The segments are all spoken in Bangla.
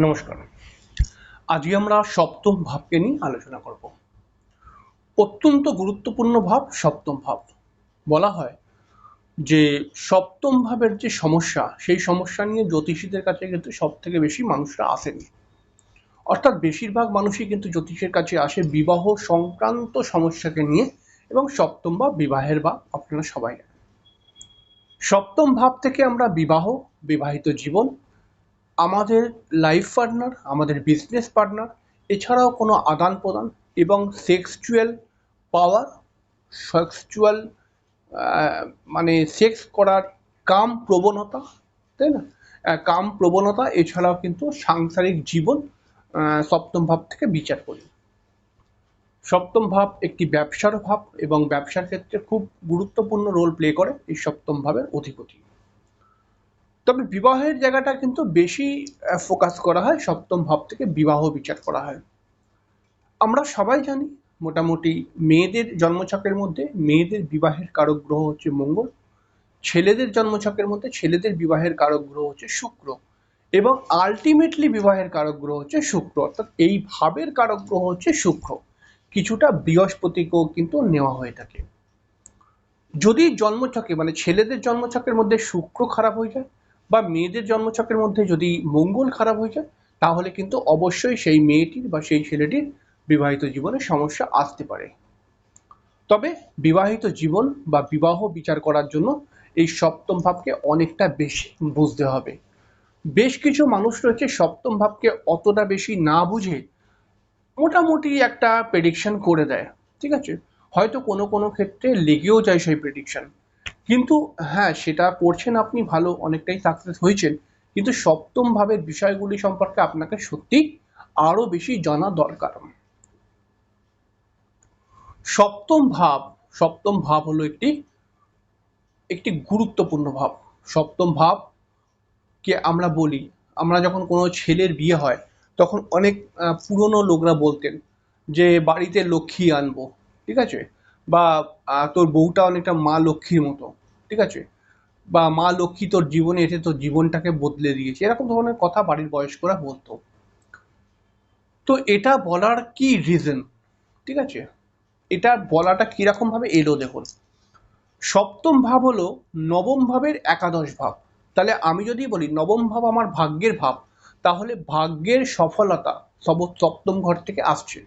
নমস্কার। আজকে আমরা সপ্তম ভাবকে নিয়ে আলোচনা করব। অত্যন্ত গুরুত্বপূর্ণ ভাব সপ্তম ভাব। বলা হয় যে সপ্তম ভাবের যে সমস্যা, সেই সমস্যা নিয়ে জ্যোতিষীদের কাছে কিন্তু সব থেকে বেশি মানুষরা আসেনি। অর্থাৎ বেশিরভাগ মানুষই কিন্তু জ্যোতিষের কাছে আসে বিবাহ সংক্রান্ত সমস্যাকে নিয়ে এবং সপ্তম ভাব বিবাহের ভাব আপনারা সবাই সপ্তম ভাব থেকে আমরা বিবাহ, বিবাহিত জীবন আমাদের লাইফ পার্টনার আমাদের বিজনেস পার্টনার এছাড়াও কোনো আদান প্রদান এবং সেক্সচুয়াল পাওয়ার সেক্সচুয়াল মানে সেক্স করার কাম প্রবণতা, তাই না? কাম প্রবণতা, এছাড়াও কিন্তু সাংসারিক জীবন সপ্তম ভাব থেকে বিচার করি। সপ্তম ভাব একটি ব্যবসার ভাব এবং ব্যবসার ক্ষেত্রে খুব গুরুত্বপূর্ণ রোল প্লে করে এই সপ্তম ভাবের অধিপতি। তবে বিবাহের জায়গাটা কিন্তু বেশি ফোকাস করা হয়, সপ্তম ভাব থেকে বিবাহ বিচার করা হয়। আমরা সবাই জানি, মোটামুটি মেয়েদের জন্মছকের মধ্যে মেয়েদের বিবাহের কারক গ্রহ হচ্ছে মঙ্গল, ছেলেদের জন্মছকের মধ্যে ছেলেদের বিবাহের কারক গ্রহ হচ্ছে শুক্র, এবং আলটিমেটলি বিবাহের কারক গ্রহ হচ্ছে শুক্র, অর্থাৎ এই ভাবের কারক গ্রহ হচ্ছে শুক্র। কিছুটা বৃহস্পতিকেও কিন্তু নেওয়া হয়ে থাকে। যদি জন্মছকে মানে ছেলেদের জন্মছকের মধ্যে শুক্র খারাপ হয়ে যায় বা মেয়েদের জন্মছকের মধ্যে যদি মঙ্গল খারাপ হয়ে যায়, তাহলে কিন্তু অবশ্যই সেই মেয়েটির বা সেই ছেলেটির বিবাহিত জীবনে সমস্যা আসতে পারে। তবে বিবাহিত জীবন বা বিবাহ বিচার করার জন্য এই সপ্তম ভাবকে অনেকটা বেশি বুঝতে হবে। বেশ কিছু মানুষ রয়েছে সপ্তম ভাবকে অতটা বেশি না বুঝে মোটামুটি একটা প্রেডিকশন করে দেয়, ঠিক আছে? হয়তো কোনো কোনো ক্ষেত্রে লেগেও যায় সেই প্রেডিকশন কিন্তু হ্যাঁ সেটা করছেন আপনি, ভালো, অনেকটাই সাকসেস হয়েছেন। কিন্তু সপ্তম ভাবের বিষয়গুলি সম্পর্কে আপনাকে সত্যি আরও বেশি জানা দরকার। সপ্তম ভাব সপ্তম ভাব হলো একটি একটি গুরুত্বপূর্ণ ভাব। সপ্তম ভাব কে আমরা বলি, আমরা যখন কোনো ছেলের বিয়ে হয়, তখন অনেক পুরনো লোকরা বলতেন যে, বাড়িতে লক্ষ্মী আনব। ঠিক আছে? বা তোর বউটা অনেকটা মা লক্ষ্মীর মতো, ঠিক আছে? বা, মা লক্ষ্মী তোর জীবনে এসে তোর জীবনটাকে বদলে দিয়েছে, এরকম ধরনের কথা বাড়ির বয়স্করা বলতো। তো এটা বলার কি রিজন ঠিক আছে? এটা বলাটা কীরকম ভাবে এলো দেখুন। সপ্তম ভাব হলো নবম ভাবের একাদশ ভাব। তাহলে আমি যদি বলি নবম ভাব আমার ভাগ্যের ভাব, তাহলে ভাগ্যের সফলতা সব সপ্তম ঘর থেকে আসছে।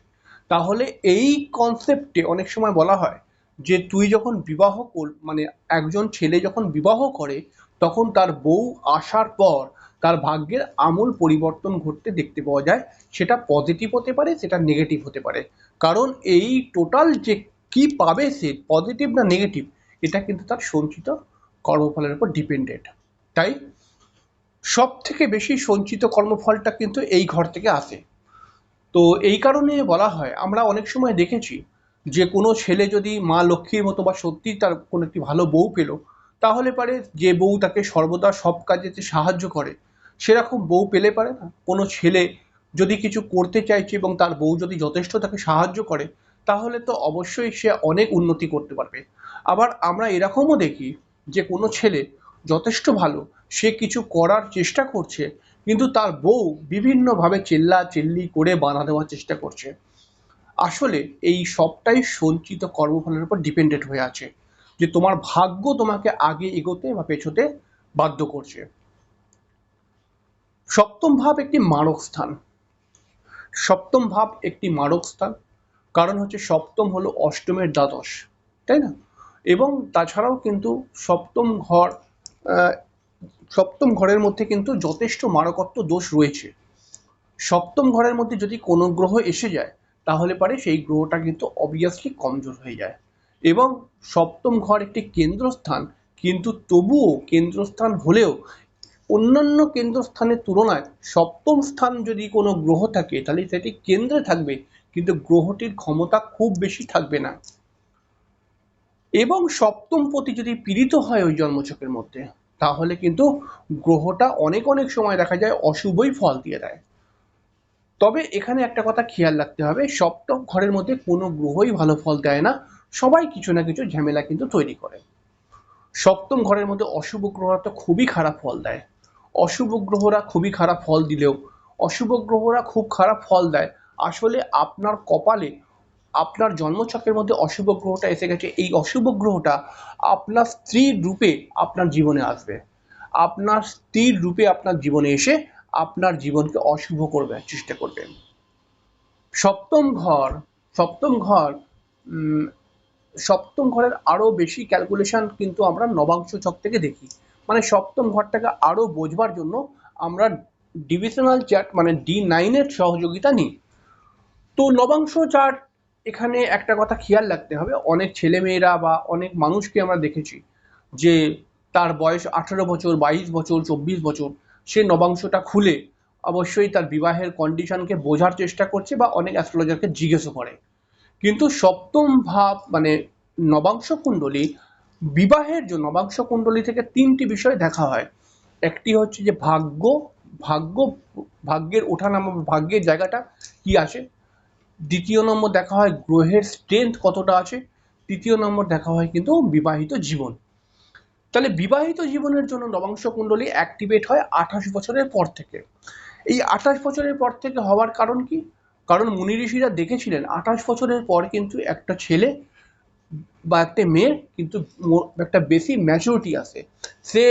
তাহলে এই কনসেপ্টে অনেক সময় বলা হয় যে তুই যখন বিবাহ কর মানে একজন ছেলে যখন বিবাহ করে, তখন তার বউ আসার পর তার ভাগ্যের আমূল পরিবর্তন ঘটতে দেখতে পাওয়া যায়। সেটা পজিটিভ হতে পারে, সেটা নেগেটিভ হতে পারে। কারণ এই টোটাল যে কি পাবে সে পজিটিভ না নেগেটিভ এটা কিন্তু তার সঞ্চিত কর্মফলের উপর ডিপেন্ডেন্ট তাই সব থেকে বেশি সঞ্চিত কর্মফলটা কিন্তু এই ঘর থেকে আসে। তো এই কারণে বলা হয়, আমরা অনেক সময় দেখেছি যে কোনো ছেলে যদি মা লক্ষ্মীর মতো বা সত্যি তার কোনো একটি ভালো বউ পেল, তাহলে পারে যে বউ তাকে সর্বদা সব কাজেতে সাহায্য করে। সেরকম বউ পেলে পারে না। কোনো ছেলে যদি কিছু করতে চাইছে এবং তার বউ যদি যথেষ্ট তাকে সাহায্য করে, তাহলে তো অবশ্যই সে অনেক উন্নতি করতে পারবে। আবার আমরা এরকমও দেখি যে কোনো ছেলে যথেষ্ট ভালো, সে কিছু করার চেষ্টা করছে কিন্তু তার বউ বিভিন্নভাবে চেল্লা চেল্লি করে বাধা দেওয়ার চেষ্টা করছে। আসলে এই সবটাই সঞ্চিত কর্মফলের উপর ডিপেন্ডেন্ট হয়ে আছে, যে তোমার ভাগ্য তোমাকে আগে এগোতে বা পেছোতে বাধ্য করছে। সপ্তম ভাব একটি মারক স্থান। সপ্তম ভাব একটি মারক স্থান, কারণ হচ্ছে সপ্তম হলো অষ্টমের দ্বাদশ, তাই না? এবং তাছাড়াও কিন্তু সপ্তম ঘর সপ্তম ঘরের মধ্যে কিন্তু যথেষ্ট মারকত্ব দোষ রয়েছে। সপ্তম ঘরের মধ্যে যদি কোনো গ্রহ এসে যায়, তাহলে পারে সেই গ্রহটা কিন্তু অবভিয়াসলি কমজোর হয়ে যায়। এবং সপ্তম ঘর একটি কেন্দ্রস্থান, কিন্তু তবুও কেন্দ্রস্থান হলেও অন্যান্য কেন্দ্রস্থানের তুলনায় সপ্তম স্থান যদি কোনো গ্রহ থাকে, তাহলে সেটি কেন্দ্রে থাকবে, কিন্তু গ্রহটির ক্ষমতা খুব বেশি থাকবে না। এবং সপ্তম পতি যদি পীড়িত হয় ওই জন্মচকের মধ্যে তাহলে কিন্তু গ্রহটা অনেক অনেক সময় দেখা যায় অশুভই ফল দিয়ে দেয়। তবে এখানে একটা কথা খেয়াল রাখতে হবে, সপ্তম ঘরের মধ্যে কোনো গ্রহই ভালো ফল দেয় না, সবাই কিছু না কিছু ঝামেলা কিন্তু তৈরি করে। সপ্তম ঘরের মধ্যে অশুভ গ্রহরা তো খুবই খারাপ ফল দেয়। অশুভ গ্রহরা খুবই খারাপ ফল দিলেও, অশুভ গ্রহরা খুব খারাপ ফল দেয়। আসলে আপনার কপালে আপনার জন্মছকের মধ্যে অশুভ গ্রহটা এসে গেছে। এই অশুভ গ্রহটা আপনার স্ত্রীর রূপে আপনার জীবনে আসবে। আপনার স্ত্রীর রূপে আপনার জীবনে এসে আপনার জীবনকে অশুভ করবে চেষ্টা করবে। সপ্তম ঘর সপ্তম ঘর সপ্তম ঘরের আরও বেশি ক্যালকুলেশন কিন্তু আমরা নবাংশ ছক থেকে দেখি। মানে সপ্তম ঘরটাকে আরও বোঝবার জন্য আমরা ডিভিশনাল চার্ট মানে ডি নাইনের সহযোগিতা নিই। তো নবাংশ চার্ট এখানে একটা কথা খেয়াল রাখতে হবে। অনেক ছেলেমেয়েরা বা অনেক মানুষকে আমরা দেখেছি যে তার বয়স আঠেরো বছর, বাইশ বছর, চব্বিশ বছর, সে নবাংশটা খুলে অবশ্যই তার বিবাহের কন্ডিশনকে বোঝার চেষ্টা করছে বা অনেক অ্যাস্ট্রোলজারকে জিজ্ঞেসও করে। কিন্তু সপ্তম ভাব মানে নবাংশ কুণ্ডলী, বিবাহের জন্য নবাংশ কুণ্ডলী থেকে তিনটি বিষয় দেখা হয়। একটি হচ্ছে যে ভাগ্য ভাগ্য, ভাগ্যের ওঠানামা ভাগ্যের জায়গাটা কি আছে? দ্বিতীয় নম্বর দেখা হয় গ্রহের স্ট্রেংথ কতটা আছে? তৃতীয় নম্বর দেখা হয় কিন্তু বিবাহিত জীবন। তাহলে বিবাহিত জীবনের জন্য নবাংশ কুণ্ডলী অ্যাক্টিভেট হয় আঠাশ বছরের পর থেকে। এই আঠাশ বছরের পর থেকে হওয়ার কারণ কি? কারণ মুনি ঋষিরা দেখেছিলেন আঠাশ বছরের পর কিন্তু একটা ছেলে বা একটা মেয়ের কিন্তু একটা বেশি ম্যাচুরিটি আসে। সে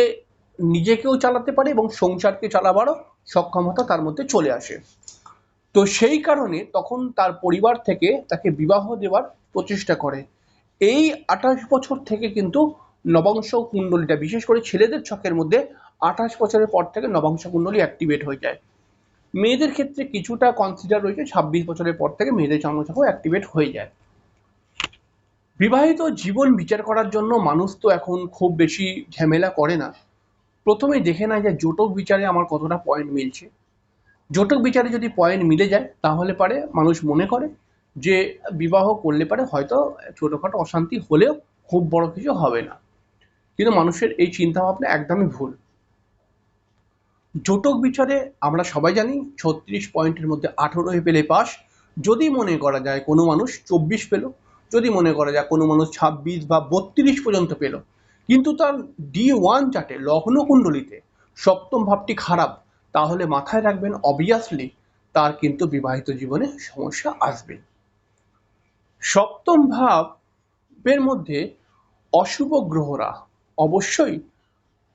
নিজেকেও চালাতে পারে এবং সংসারকে চালাবারও সক্ষমতা তার মধ্যে চলে আসে। তো সেই কারণে তখন তার পরিবার থেকে তাকে বিবাহ দেওয়ার প্রচেষ্টা করে। এই আঠাশ বছর থেকে কিন্তু নবাংশ কুণ্ডলীটা, বিশেষ করে ছেলেদের ছকের মধ্যে আঠাশ বছরের পর থেকে নবাংশ কুণ্ডলী অ্যাক্টিভেট হয়ে যায়। মেয়েদের ক্ষেত্রে কিছুটা কনসিডার রয়েছে, ছাব্বিশ বছরের পর থেকে মেয়েদের জন্মছকও অ্যাক্টিভেট হয়ে যায়। বিবাহিত জীবন বিচার করার জন্য মানুষ তো এখন খুব বেশি ঝামেলা করে না। প্রথমেই দেখে নেয় যে জোটক বিচারে আমার কতটা পয়েন্ট মিলছে। জোটক বিচারে যদি পয়েন্ট মিলে যায়, তাহলে পারে মানুষ মনে করে যে বিবাহ করলে পারে হয়তো ছোটোখাটো অশান্তি হলেও খুব বড় কিছু হবে না। কিন্তু মানুষের এই চিন্তাভাবনা একদমই ভুল। জোটক বিচারে আমরা সবাই জানি ছত্রিশ পয়েন্টের মধ্যে আঠেরো পেলে পাস। যদি মনে করা যায় কোনো মানুষ চব্বিশ পেল, যদি মনে করা যায় কোনো মানুষ ছাব্বিশ বা বত্রিশ পর্যন্ত পেল, কিন্তু তার ডি ওয়ান চার্টে লগ্ন কুণ্ডলিতে সপ্তম ভাবটি খারাপ তাহলে মাথায় রাখবেন অবভিয়াসলি তার কিন্তু বিবাহিত জীবনে সমস্যা আসবে। সপ্তম ভাবের মধ্যে অশুভ গ্রহরা অবশ্যই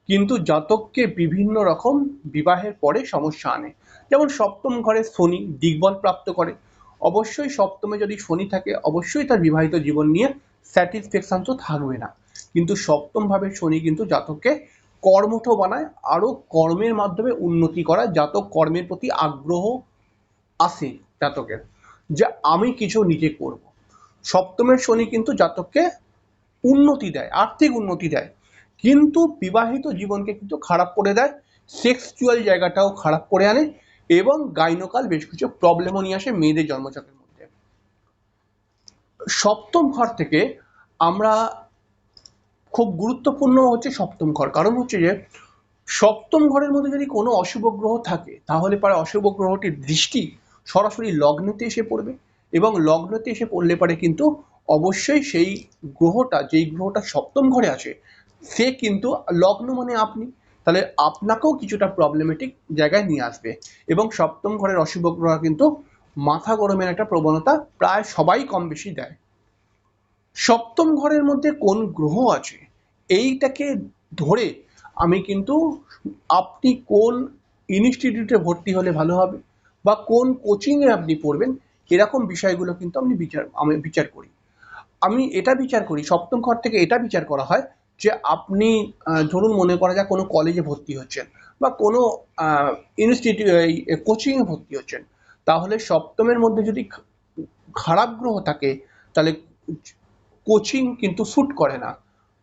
কিন্তু জাতককে বিভিন্ন রকম বিবাহের পরে সমস্যা আনে। যেমন সপ্তম ঘরে শনি দিগ্বল প্রাপ্ত করে। অবশ্যই সপ্তমে যদি শনি থাকে, অবশ্যই তার বিবাহিত জীবন নিয়ে স্যাটিসফ্যাকশন তো থাকবে না। কিন্তু সপ্তম ভাবে শনি কিন্তু জাতককে কর্মঠ বানায় আরও কর্মের মাধ্যমে উন্নতি করা জাতক কর্মের প্রতি আগ্রহ আসে জাতকের, যে আমি কিছু নিজে করব। সপ্তমের শনি কিন্তু জাতককে উন্নতি দেয়, আর্থিক উন্নতি দেয়, কিন্তু বিবাহিত জীবনকে কিন্তু খারাপ করে দেয় সেক্সুয়াল জায়গাটাও খারাপ করে আনে, এবং গাইনোকাল বেশ কিছু প্রবলেমও নিয়ে আসে মেয়েদের জন্মচকের মধ্যে। সপ্তম ঘর থেকে আমরা খুব গুরুত্বপূর্ণ হচ্ছে সপ্তম ঘর। কারণ হচ্ছে যে, সপ্তম ঘরের মধ্যে যদি কোনো অশুভ গ্রহ থাকে, তাহলে পরে অশুভ গ্রহটির দৃষ্টি সরাসরি লগ্নতে এসে পড়বে এবং লগ্নতে এসে পড়লে পারে কিন্তু অবশ্যই সেই গ্রহটা, যেই গ্রহটা সপ্তম ঘরে আছে, সে কিন্তু লগ্ন মানে আপনি। তাহলে আপনাকেও কিছুটা প্রবলেমেটিক জায়গায় নিয়ে আসবে এবং সপ্তম ঘরের অশুভ গ্রহ কিন্তু মাথা গরমের একটা প্রবণতা প্রায় সবাই কম বেশি দেয়। সপ্তম ঘরের মধ্যে কোন গ্রহ আছে? এইটাকে ধরে আমি কিন্তু আপনি কোন ইনস্টিটিউটে ভর্তি হলে ভালো হবে বা কোন কোচিংয়ে আপনি পড়বেন, এরকম বিষয়গুলো কিন্তু আমি বিচার আমি বিচার করি। আমি এটা বিচার করি, সপ্তম ঘর থেকে এটা বিচার করা হয় যে আপনি ধরুন মনে করা যায় কোনো কলেজে ভর্তি হচ্ছেন বা কোনো ইনস্টিটিউট কোচিংয়ে ভর্তি হচ্ছেন, তাহলে সপ্তমের মধ্যে যদি খারাপ গ্রহ থাকে, তাহলে কোচিং কিন্তু স্যুট করে না।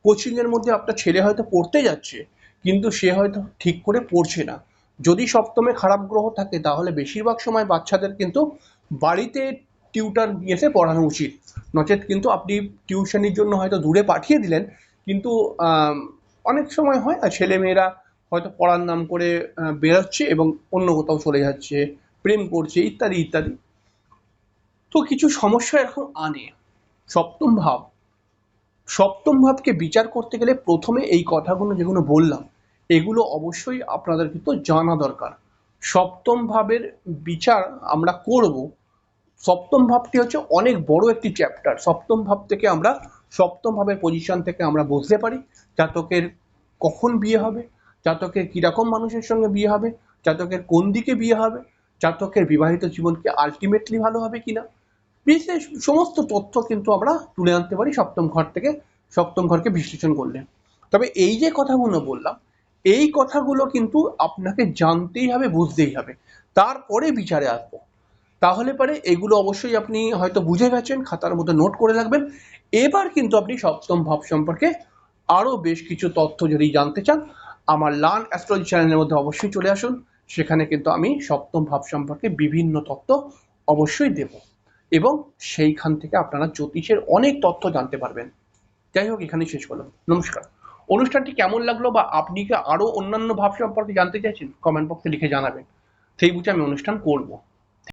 কোচিংয়ের মধ্যে আপনার ছেলে হয়তো পড়তে যাচ্ছে, কিন্তু সে হয়তো ঠিক করে পড়ছে না। যদি সপ্তমে খারাপ গ্রহ থাকে, তাহলে বেশিরভাগ সময় বাচ্চাদের কিন্তু বাড়িতে টিউটার এসে পড়ানো উচিত। নচেত কিন্তু আপনি টিউশনির জন্য হয়তো দূরে পাঠিয়ে দিলেন, কিন্তু অনেক সময় হয়, আর ছেলে মেয়েরা হয়তো পড়ার নাম করে বেরোচ্ছে এবং অন্য কোথাও চলে যাচ্ছে, প্রেম করছে, ইত্যাদি ইত্যাদি। তো কিছু সমস্যা এখন আনে। সপ্তম ভাব সপ্তম ভাবকে বিচার করতে গেলে প্রথমে এই কথাগুলো যেগুলো বললাম, এগুলো অবশ্যই আপনাদের কিন্তু জানা দরকার। সপ্তম ভাবের বিচার আমরা করব। সপ্তম ভাবটি হচ্ছে অনেক বড় একটি চ্যাপ্টার সপ্তম ভাব থেকে আমরা, সপ্তম ভাবের পজিশন থেকে আমরা বুঝতে পারি জাতকের কখন বিয়ে হবে, জাতকের কীরকম মানুষের সঙ্গে বিয়ে হবে, জাতকের কোন দিকে বিয়ে হবে, জাতকের বিবাহিত জীবন কি আলটিমেটলি ভালো হবে কিনা। বিশেষ সমস্ত তথ্য কিন্তু আমরা তুলে আনতে পারি সপ্তম ঘর থেকে সপ্তম ঘরকে বিশ্লেষণ করলে। তবে এই যে কথাগুলো বললাম, এই কথাগুলো কিন্তু আপনাকে জানতেই হবে, বুঝতেই হবে। তারপরে বিচারে আসব। তাহলে পরে এগুলো অবশ্যই আপনি হয়তো বুঝে গেছেন, খাতার মধ্যে নোট করে রাখবেন। এবার কিন্তু আপনি সপ্তম ভাব সম্পর্কে আরও বেশ কিছু তথ্য যদি জানতে চান, আমার লার্ন অ্যাস্ট্রোলজি চ্যানেলের মধ্যে অবশ্যই চলে আসুন। সেখানে কিন্তু আমি সপ্তম ভাব সম্পর্কে বিভিন্ন তথ্য অবশ্যই দেব। এবং সেইখান থেকে আপনারা জ্যোতিষের অনেক তথ্য জানতে পারবেন। যাই হোক এখানে শেষ করলাম। নমস্কার। অনুষ্ঠানটি কেমন লাগল বা আপনি কি আরও অন্যান্য ভাব সম্পর্কে জানতে চাইছেন? কমেন্ট বক্সে লিখে জানাবেন। সেই বুঝে আমি অনুষ্ঠান করব।